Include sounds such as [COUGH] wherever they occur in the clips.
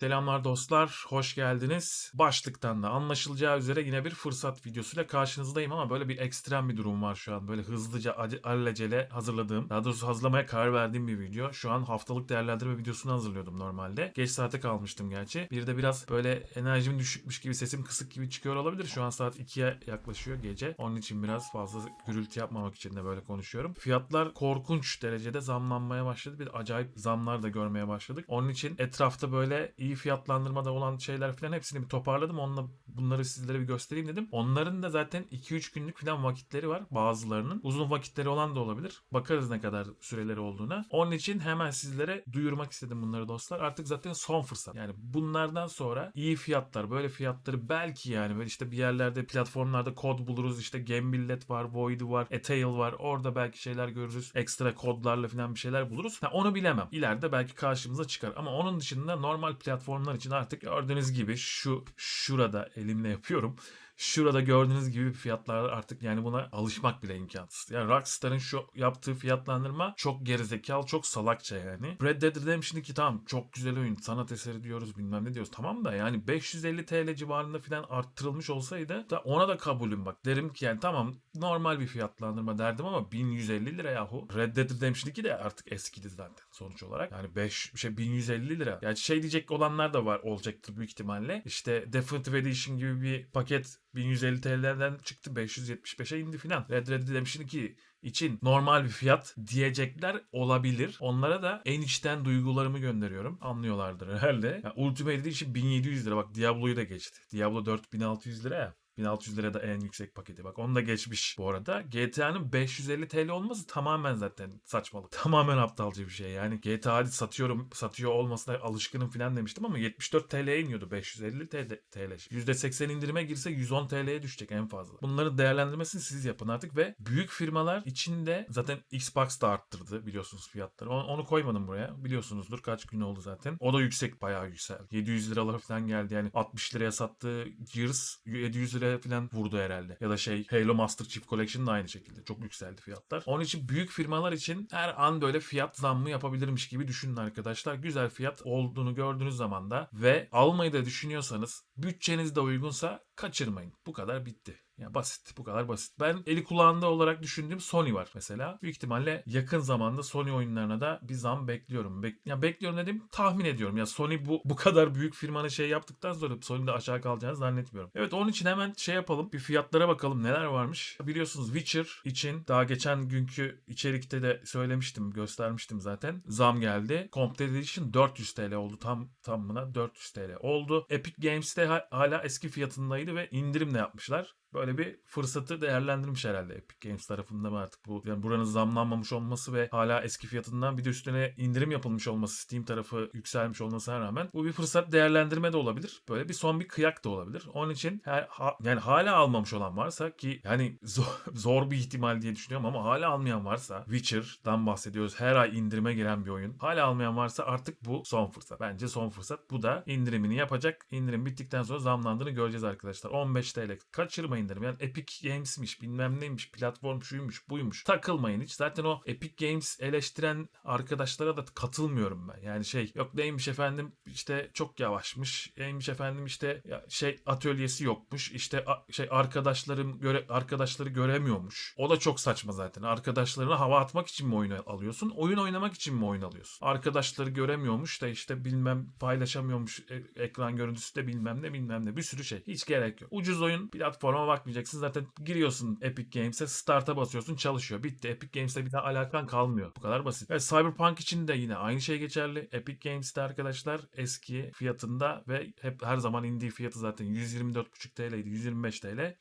Selamlar dostlar, hoş geldiniz. Başlıktan da anlaşılacağı üzere yine bir fırsat videosuyla karşınızdayım ama böyle bir ekstrem bir durum var şu an. Böyle hızlıca, ace- alelacele hazırladığım, daha doğrusu hazırlamaya karar verdiğim bir video. Şu an haftalık değerlendirme videosunu hazırlıyordum normalde. Geç saate kalmıştım gerçi. Bir de biraz böyle enerjim düşükmüş gibi, sesim kısık gibi çıkıyor olabilir. Şu an saat 2'ye yaklaşıyor gece. Onun için biraz fazla gürültü yapmamak için de böyle konuşuyorum. Fiyatlar korkunç derecede zamlanmaya başladı. Bir acayip zamlar da görmeye başladık. Onun için etrafta böyle iyi fiyatlandırmada olan şeyler falan hepsini bir toparladım. Onunla bunları sizlere bir göstereyim dedim. Onların da zaten 2-3 günlük falan vakitleri var bazılarının. Uzun vakitleri olan da olabilir. Bakarız ne kadar süreleri olduğuna. Onun için hemen sizlere duyurmak istedim bunları dostlar. Artık zaten son fırsat. Yani bunlardan sonra iyi fiyatlar, böyle fiyatları belki yani böyle işte bir yerlerde platformlarda kod buluruz. İşte Gambillet var, Void var, Etail var. Orada belki şeyler görürüz. Ekstra kodlarla falan bir şeyler buluruz. Ha, onu bilemem. İleride belki karşımıza çıkar. Ama onun dışında normal platformlar için artık gördüğünüz gibi şu şurada elimle yapıyorum. Şurada gördüğünüz gibi fiyatlar artık yani buna alışmak bile imkansız. Yani Rockstar'ın şu yaptığı fiyatlandırma çok gerizekalı, çok salakça yani. Red Dead Redemption 2 tamam çok güzel oyun, sanat eseri diyoruz bilmem ne diyoruz. Tamam da yani 550 TL civarında falan arttırılmış olsaydı da ona da kabulüm bak. Derim ki yani tamam normal bir fiyatlandırma derdim ama 1150 lira yahu. Red Dead Redemption 2 de artık eskidi zaten sonuç olarak. Yani 5 şey 1150 lira. Yani şey diyecek olanlar da var olacaktır büyük ihtimalle. İşte Definitive Edition gibi bir paket 1150 TL'den çıktı 575'e indi filan. Red Dead Redemption 2 için normal bir fiyat diyecekler olabilir. Onlara da en içten duygularımı gönderiyorum. Anlıyorlardır herhalde. Yani Ultimate Edition 1700 lira. Bak Diablo'yu da geçti. Diablo 4600 lira ya. 1600 lira da en yüksek paketi. Bak onu da geçmiş bu arada. GTA'nın 550 TL olması tamamen zaten saçmalık. Tamamen aptalca bir şey. Yani GTA hadi satıyorum, satıyor olmasına alışkınım falan demiştim ama 74 TL'ye iniyordu. 550 TL. TL. %80 indirime girse 110 TL'ye düşecek en fazla. Bunların değerlendirmesini siz yapın artık ve büyük firmalar içinde zaten Xbox da arttırdı biliyorsunuz fiyatları. Onu, onu koymadım buraya. Biliyorsunuzdur kaç gün oldu zaten. O da yüksek bayağı yükseldi. 700 liralar falan geldi. Yani 60 liraya sattığı Gears 700 liraya falan vurdu herhalde. Ya da şey Halo Master Chief Collection da aynı şekilde. Çok yükseldi fiyatlar. Onun için büyük firmalar için her an böyle fiyat zammı yapabilirmiş gibi düşünün arkadaşlar. Güzel fiyat olduğunu gördüğünüz zaman da ve almayı da düşünüyorsanız bütçeniz de uygunsa kaçırmayın. Bu kadar bitti. Ya basit. Bu kadar basit. Ben eli kulağında olarak düşündüğüm Sony var mesela. Büyük ihtimalle yakın zamanda Sony oyunlarına da bir zam bekliyorum. Bek ya bekliyorum dedim tahmin ediyorum. Ya Sony bu bu kadar büyük firmanın şey yaptıktan sonra Sony'de aşağı kalacağını zannetmiyorum. Evet onun için hemen şey yapalım. Bir fiyatlara bakalım neler varmış. Biliyorsunuz Witcher için daha geçen günkü içerikte de söylemiştim, göstermiştim zaten. Zam geldi. Complete Edition 400 TL oldu. Tam tamına 400 TL oldu. Epic Games'te ha- hala eski fiyatındaydı ve indirim de yapmışlar. Böyle bir fırsatı değerlendirmiş herhalde Epic Games tarafında mı artık bu yani buranın zamlanmamış olması ve hala eski fiyatından bir de üstüne indirim yapılmış olması Steam tarafı yükselmiş olmasına rağmen bu bir fırsat değerlendirme de olabilir. Böyle bir son bir kıyak da olabilir. Onun için her, ha- yani hala almamış olan varsa ki yani zor, [LAUGHS] zor bir ihtimal diye düşünüyorum ama hala almayan varsa Witcher'dan bahsediyoruz. Her ay indirime giren bir oyun. Hala almayan varsa artık bu son fırsat. Bence son fırsat. Bu da indirimini yapacak. İndirim bittikten sonra zamlandığını göreceğiz arkadaşlar. 15 TL. Kaçırmayın derim. Yani Epic Games'miş bilmem neymiş platform şuymuş buymuş. Takılmayın hiç. Zaten o Epic Games eleştiren arkadaşlara da katılmıyorum ben. Yani şey yok neymiş efendim işte çok yavaşmış. Neymiş efendim işte ya şey atölyesi yokmuş. İşte şey arkadaşlarım göre arkadaşları göremiyormuş. O da çok saçma zaten. Arkadaşlarına hava atmak için mi oyun alıyorsun? Oyun oynamak için mi oyun alıyorsun? Arkadaşları göremiyormuş da işte bilmem paylaşamıyormuş e- ekran görüntüsü de bilmem ne bilmem ne bir sürü şey. Hiç gerek yok. Ucuz oyun platforma bakmayacaksın. Zaten giriyorsun Epic Games'e start'a basıyorsun çalışıyor. Bitti. Epic Games'le bir daha alakan kalmıyor. Bu kadar basit. Evet, Cyberpunk için de yine aynı şey geçerli. Epic Games'te arkadaşlar eski fiyatında ve hep her zaman indiği fiyatı zaten 124,5 TL'ydi. 125 TL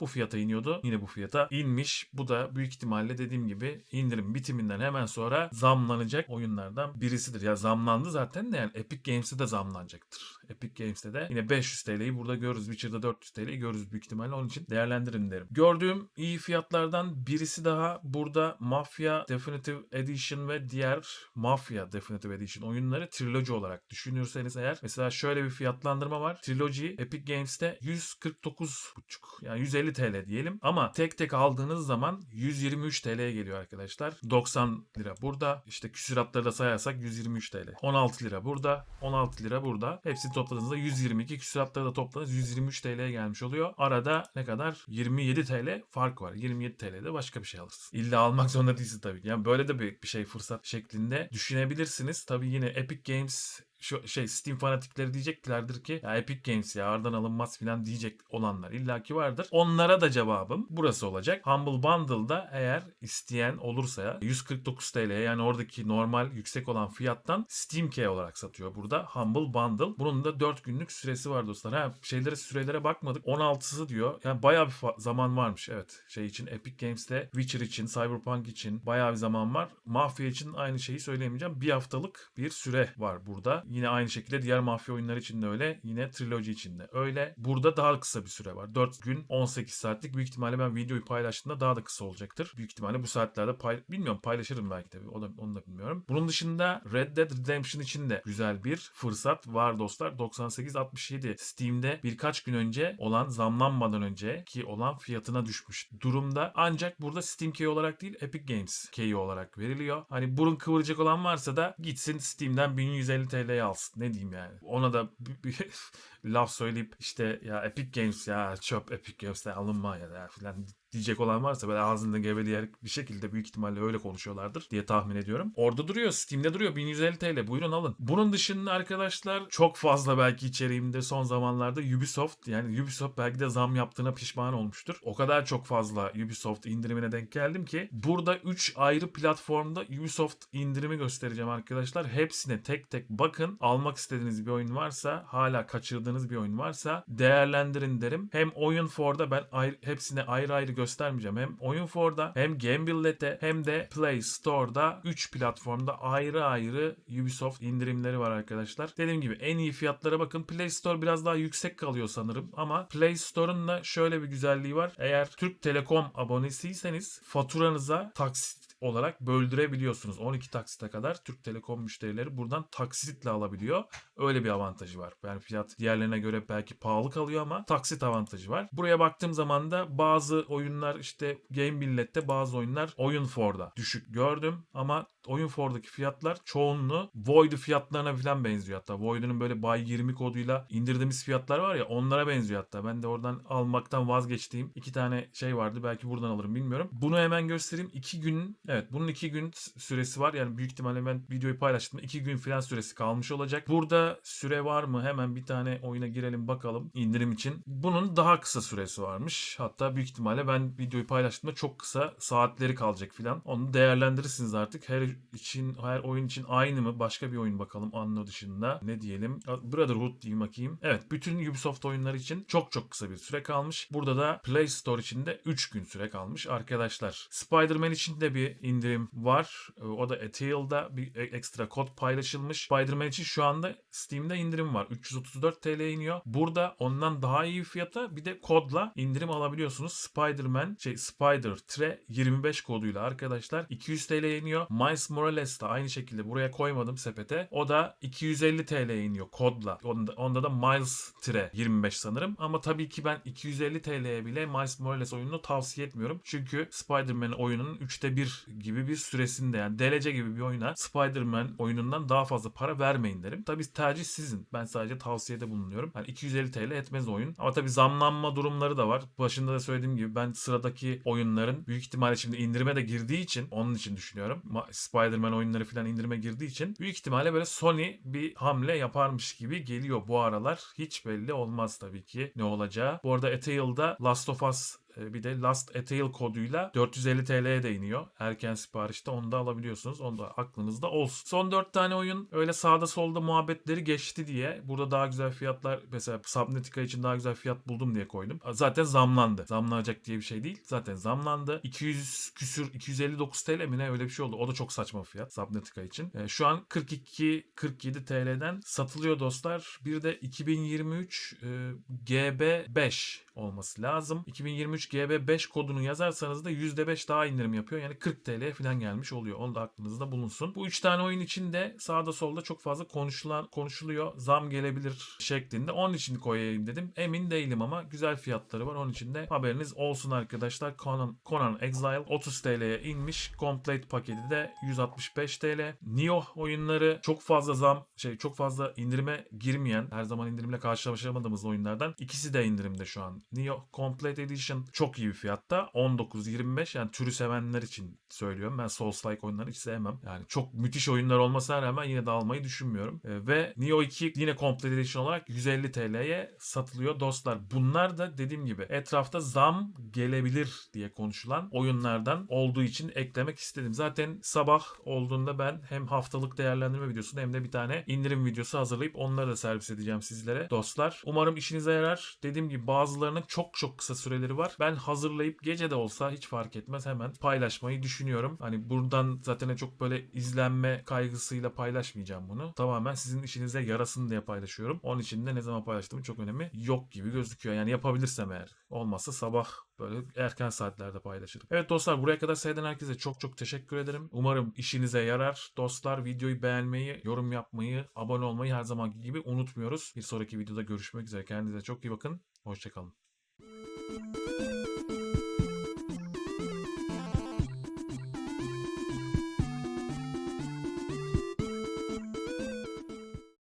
bu fiyata iniyordu. Yine bu fiyata inmiş. Bu da büyük ihtimalle dediğim gibi indirim bitiminden hemen sonra zamlanacak oyunlardan birisidir. Ya zamlandı zaten de yani Epic Games'e de zamlanacaktır. Epic Games'te de yine 500 TL'yi burada görürüz. Witcher'da 400 TL'yi görürüz büyük ihtimalle. Onun için değerlendirin derim. Gördüğüm iyi fiyatlardan birisi daha burada Mafia Definitive Edition ve diğer Mafia Definitive Edition oyunları Trilogy olarak düşünürseniz eğer mesela şöyle bir fiyatlandırma var. Trilogy Epic Games'te 149,5 yani 150 TL diyelim ama tek tek aldığınız zaman 123 TL'ye geliyor arkadaşlar. 90 lira burada. İşte küsuratları da sayarsak 123 TL. 16 lira burada. 16 lira burada. Hepsini topladığınızda 122 küsuratları da topladınız 123 TL'ye gelmiş oluyor. Arada ne kadar? 27 TL fark var. 27 TL'de başka bir şey alırsın. İlla almak zorunda değilsin tabii. Yani böyle de bir, bir şey fırsat şeklinde düşünebilirsiniz. Tabii yine Epic Games şu şey Steam fanatikleri diyeceklerdir ki ya Epic Games ya aradan alınmaz filan diyecek olanlar illaki vardır. Onlara da cevabım burası olacak. Humble Bundle'da eğer isteyen olursa ya 149 TL yani oradaki normal yüksek olan fiyattan Steam Key olarak satıyor burada Humble Bundle. Bunun da 4 günlük süresi var dostlar. Ha şeylere sürelere bakmadık. 16'sı diyor. Yani bayağı bir zaman varmış evet. Şey için Epic Games'te Witcher için, Cyberpunk için bayağı bir zaman var. Mafya için aynı şeyi söyleyemeyeceğim. Bir haftalık bir süre var burada. Yine aynı şekilde diğer mafya oyunları için de öyle. Yine Trilogy için de öyle. Burada daha kısa bir süre var. 4 gün 18 saatlik. Büyük ihtimalle ben videoyu paylaştığımda daha da kısa olacaktır. Büyük ihtimalle bu saatlerde pay... bilmiyorum paylaşırım belki de. O da, onu da bilmiyorum. Bunun dışında Red Dead Redemption için de güzel bir fırsat var dostlar. 98.67 Steam'de birkaç gün önce olan zamlanmadan önce ki olan fiyatına düşmüş durumda. Ancak burada Steam Key olarak değil Epic Games Key olarak veriliyor. Hani burun kıvıracak olan varsa da gitsin Steam'den 1150 TL'ye alsın. Ne diyeyim yani. Ona da bir, bir [LAUGHS] laf söyleyip işte ya Epic Games ya çöp Epic Games'ten alınma ya da filan diyecek olan varsa böyle ağzında geveleyerek bir şekilde büyük ihtimalle öyle konuşuyorlardır diye tahmin ediyorum. Orada duruyor. Steam'de duruyor. 1150 TL. Buyurun alın. Bunun dışında arkadaşlar çok fazla belki içeriğimde son zamanlarda Ubisoft yani Ubisoft belki de zam yaptığına pişman olmuştur. O kadar çok fazla Ubisoft indirimine denk geldim ki burada 3 ayrı platformda Ubisoft indirimi göstereceğim arkadaşlar. Hepsine tek tek bakın. Almak istediğiniz bir oyun varsa hala kaçırdığınız bir oyun varsa değerlendirin derim. Hem Oyun For'da ben ayrı, hepsine ayrı ayrı göstermeyeceğim. Hem Oyun For'da hem Gamebillet'te hem de Play Store'da 3 platformda ayrı ayrı Ubisoft indirimleri var arkadaşlar. Dediğim gibi en iyi fiyatlara bakın. Play Store biraz daha yüksek kalıyor sanırım ama Play Store'un da şöyle bir güzelliği var. Eğer Türk Telekom abonesiyseniz faturanıza taksit olarak böldürebiliyorsunuz. 12 taksite kadar Türk Telekom müşterileri buradan taksitle alabiliyor. Öyle bir avantajı var. Yani fiyat diğerlerine göre belki pahalı kalıyor ama taksit avantajı var. Buraya baktığım zaman da bazı oyunlar işte Game Billet'te bazı oyunlar Oyun For'da düşük gördüm ama Oyun For'daki fiyatlar çoğunluğu Void fiyatlarına falan benziyor hatta. Void'un böyle Bay 20 koduyla indirdiğimiz fiyatlar var ya onlara benziyor hatta. Ben de oradan almaktan vazgeçtiğim iki tane şey vardı. Belki buradan alırım bilmiyorum. Bunu hemen göstereyim. 2 gün evet bunun 2 gün süresi var. Yani büyük ihtimalle ben videoyu paylaştım. 2 gün falan süresi kalmış olacak. Burada süre var mı? Hemen bir tane oyuna girelim bakalım indirim için. Bunun daha kısa süresi varmış. Hatta büyük ihtimalle ben videoyu paylaştığımda çok kısa saatleri kalacak falan. Onu değerlendirirsiniz artık. Her için her oyun için aynı mı? Başka bir oyun bakalım Anno dışında. Ne diyelim? Brotherhood diyeyim bakayım. Evet bütün Ubisoft oyunları için çok çok kısa bir süre kalmış. Burada da Play Store için de 3 gün süre kalmış arkadaşlar. Spider-Man için de bir indirim var. O da Ethereal'da bir ekstra kod paylaşılmış. Spider-Man için şu anda Steam'de indirim var. 334 TL iniyor. Burada ondan daha iyi fiyata bir de kodla indirim alabiliyorsunuz. Spider-Man şey Spider 25 koduyla arkadaşlar 200 TL iniyor. Miles Morales da aynı şekilde buraya koymadım sepete. O da 250 TL iniyor kodla. Onda, onda da Miles 25 sanırım. Ama tabii ki ben 250 TL'ye bile Miles Morales oyununu tavsiye etmiyorum. Çünkü Spider-Man oyununun 3'te 1 gibi bir süresinde yani DLC gibi bir oyuna Spider-Man oyunundan daha fazla para vermeyin derim. Tabii tercih sizin. Ben sadece tavsiyede bulunuyorum. Yani 250 TL etmez oyun. Ama tabii zamlanma durumları da var. Başında da söylediğim gibi ben sıradaki oyunların büyük ihtimalle şimdi indirime de girdiği için onun için düşünüyorum. Spider-Man oyunları falan indirime girdiği için büyük ihtimalle böyle Sony bir hamle yaparmış gibi geliyor bu aralar. Hiç belli olmaz tabii ki ne olacağı. Bu arada Ethereal'da Last of Us bir de Last Etail koduyla 450 TL'ye de iniyor. Erken siparişte onu da alabiliyorsunuz. Onu da aklınızda olsun. Son 4 tane oyun öyle sağda solda muhabbetleri geçti diye burada daha güzel fiyatlar mesela Subnautica için daha güzel fiyat buldum diye koydum. Zaten zamlandı. Zamlanacak diye bir şey değil. Zaten zamlandı. 200 küsür 259 TL mi ne öyle bir şey oldu. O da çok saçma fiyat Subnautica için. E, şu an 42 47 TL'den satılıyor dostlar. Bir de 2023 e, GB5 olması lazım. 2023 GB5 kodunu yazarsanız da %5 daha indirim yapıyor. Yani 40 TL'ye falan gelmiş oluyor. Onu da aklınızda bulunsun. Bu 3 tane oyun için de sağda solda çok fazla konuşulan konuşuluyor. Zam gelebilir şeklinde. Onun için koyayım dedim. Emin değilim ama güzel fiyatları var. Onun için de haberiniz olsun arkadaşlar. Conan, Conan Exile 30 TL'ye inmiş. Complete paketi de 165 TL. Nioh oyunları çok fazla zam şey çok fazla indirime girmeyen her zaman indirimle karşılaşamadığımız oyunlardan ikisi de indirimde şu an. Nioh Complete Edition çok iyi bir fiyatta. 19.25 yani türü sevenler için söylüyorum. Ben Souls-like oyunları hiç sevmem. Yani çok müthiş oyunlar olmasına rağmen yine de almayı düşünmüyorum. Ee, ve Nioh 2 yine Complete Edition olarak 150 TL'ye satılıyor dostlar. Bunlar da dediğim gibi etrafta zam gelebilir diye konuşulan oyunlardan olduğu için eklemek istedim. Zaten sabah olduğunda ben hem haftalık değerlendirme videosunu hem de bir tane indirim videosu hazırlayıp onları da servis edeceğim sizlere dostlar. Umarım işinize yarar. Dediğim gibi bazılarının çok çok kısa süreleri var. Ben hazırlayıp gece de olsa hiç fark etmez hemen paylaşmayı düşünüyorum. Hani buradan zaten çok böyle izlenme kaygısıyla paylaşmayacağım bunu. Tamamen sizin işinize yarasın diye paylaşıyorum. Onun için de ne zaman paylaştığımın çok önemi yok gibi gözüküyor. Yani yapabilirsem eğer. Olmazsa sabah böyle erken saatlerde paylaşırım. Evet dostlar buraya kadar seyreden herkese çok çok teşekkür ederim. Umarım işinize yarar. Dostlar videoyu beğenmeyi, yorum yapmayı, abone olmayı her zamanki gibi unutmuyoruz. Bir sonraki videoda görüşmek üzere. Kendinize çok iyi bakın. Hoşçakalın. thank you